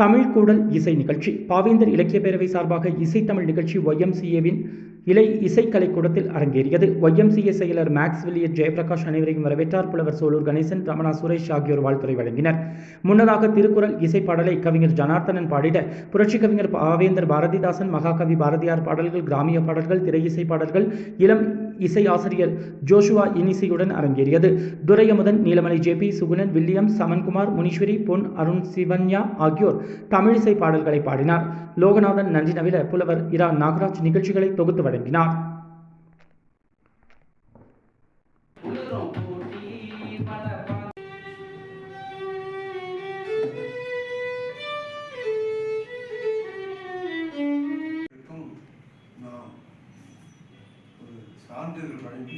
தமிழ் கூடல் இசை நிகழ்ச்சி. பாவேந்தர் இலக்கிய பேரவை சார்பாக இசை தமிழ் நிகழ்ச்சி ஒய்எம்சிஏவின் இலை இசைக்கலைக்கூடத்தில் அரங்கேறியது. ஒய்எம்சிஏ செயலர் மேக்ஸ் வில்லியர் ஜெயபிரகாஷ் அனைவரையும் வரவேற்றார். புலவர் சோலூர் கணேசன் ரமணா சுரேஷ் ஆகியோர் வாழ்த்துறை வழங்கினர். முன்னதாக திருக்குறள் இசை பாடலை கவிஞர் ஜனார்த்தனன் பாடிட புரட்சி கவிஞர் பாவேந்தர் பாரதிதாசன் மகாகவி பாரதியார் பாடல்கள் கிராமிய பாடல்கள் திரை இசை பாடல்கள் இளம் இசை ஆசிரியர் ஜோஷுவா இனிசையுடன் அரங்கேறியது. துரையமுதன் நீலமலை ஜேபி சுகுணன் வில்லியம் சமன்குமார் முனீஸ்வரி பொன் அருண் சிவன்யா ஆகியோர் தமிழிசை பாடல்களை பாடினார். லோகநாதன் நன்றி நவில புலவர் இரா நாகராஜ் நிகழ்ச்சிகளை தொகுத்து வழங்கினார். சான்றிதழ் வழங்கி